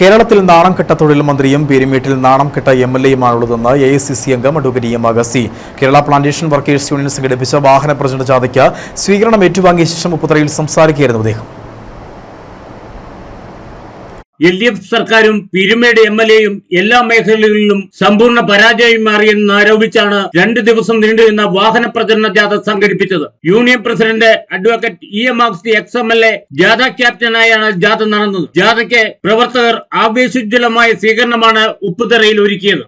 കേരളത്തിൽ നാണം കെട്ട തൊഴിൽ മന്ത്രിയും പെരുമേട്ടിൽ നാണം കെട്ട എം എൽ എയുമാണുള്ളതെന്ന് എ ഐ സി സി അംഗം advocate M Augusty Kerala plantation workers union സംഘടിപ്പിച്ച വാഹന പ്രചരണ ജാഥയ്ക്ക് സ്വീകരണം ഏറ്റുവാങ്ങിയ ശേഷം മുപ്പത്തറയിൽ സംസാരിക്കുകയായിരുന്നു അദ്ദേഹം. എൽ ഡി എഫ് സർക്കാരും പിരുമേട് എം എൽ എയും എല്ലാ മേഖലകളിലും സമ്പൂർണ പരാജയം മാറിയെന്ന് ആരോപിച്ചാണ് രണ്ട് ദിവസം നീണ്ടുനിന്ന വാഹന പ്രചരണ ജാഥ സംഘടിപ്പിച്ചത്. Union president advocate E M ആക്സി ex M L A ജാഥ ക്യാപ്റ്റനായാണ് ജാഥ നടന്നത്. ജാഥയ്ക്ക് പ്രവർത്തകർ ആവേശോജ്വലമായ സ്വീകരണമാണ് ഉപ്പുതറയിൽ ഒരുക്കിയത്.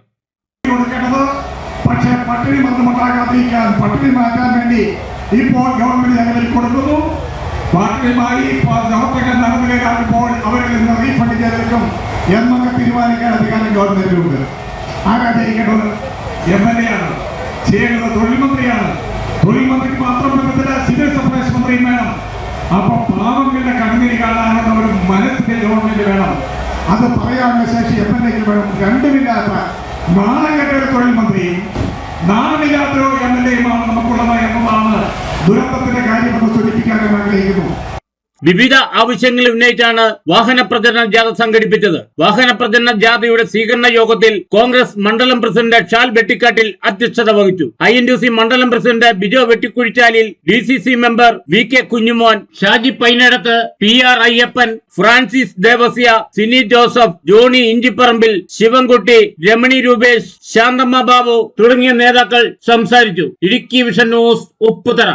മാറ്റാൻ വേണ്ടി ഇപ്പോൾ ഗവൺമെന്റ് ഞങ്ങളിൽ കൊടുക്കുന്നു. പാർട്ടിയുമായി നടന്നു കയറാൻ ഇപ്പോൾ ചെയ്തെടുക്കും എന്നൊക്കെ തീരുമാനിക്കാൻ അധികാരം ഗവൺമെന്റിനുണ്ട്. ആരാ കാര്യം എം എൽ എ ആണ് ചെയ്യേണ്ടത് തൊഴിൽ മന്ത്രിയാണ് തൊഴിൽ മന്ത്രിക്ക് മാത്രം സിവിൽ സപ്ലൈസ് മന്ത്രിയും വേണം. അപ്പൊ പാവങ്ങളുടെ കണ്ണീര് കാണാനുള്ള ഒരു മനസ്സിന്റെ ഗവൺമെന്റ് വേണം. അത് പറയാനുള്ള ശേഷി എം എൽ എക്ക് വേണം. രണ്ടുമില്ലാത്ത നാളെ തൊഴിൽ വിവിധ ആവശ്യങ്ങൾ ഉന്നയിച്ചാണ് വാഹന പ്രചരണ ജാഥ സംഘടിപ്പിച്ചത്. വാഹന പ്രചരണ ജാഥയുടെ സ്വീകരണ യോഗത്തിൽ കോൺഗ്രസ് മണ്ഡലം പ്രസിഡന്റ് ഷാൽ വെട്ടിക്കാട്ടിൽ അധ്യക്ഷത വഹിച്ചു. ഐ എൻ ഡി സി മണ്ഡലം president Bijo Vettikuzhichalil D C C member V K Kunjumon Shaji Painadathu P R Ayyappan Francis Devasya Sini Joseph Johnny Inchiparambil Sivankutty Ramani Rupesh Santhamma Babu തുടങ്ങിയ നേതാക്കൾ സംസാരിച്ചു. Idukki vision news Upputhara.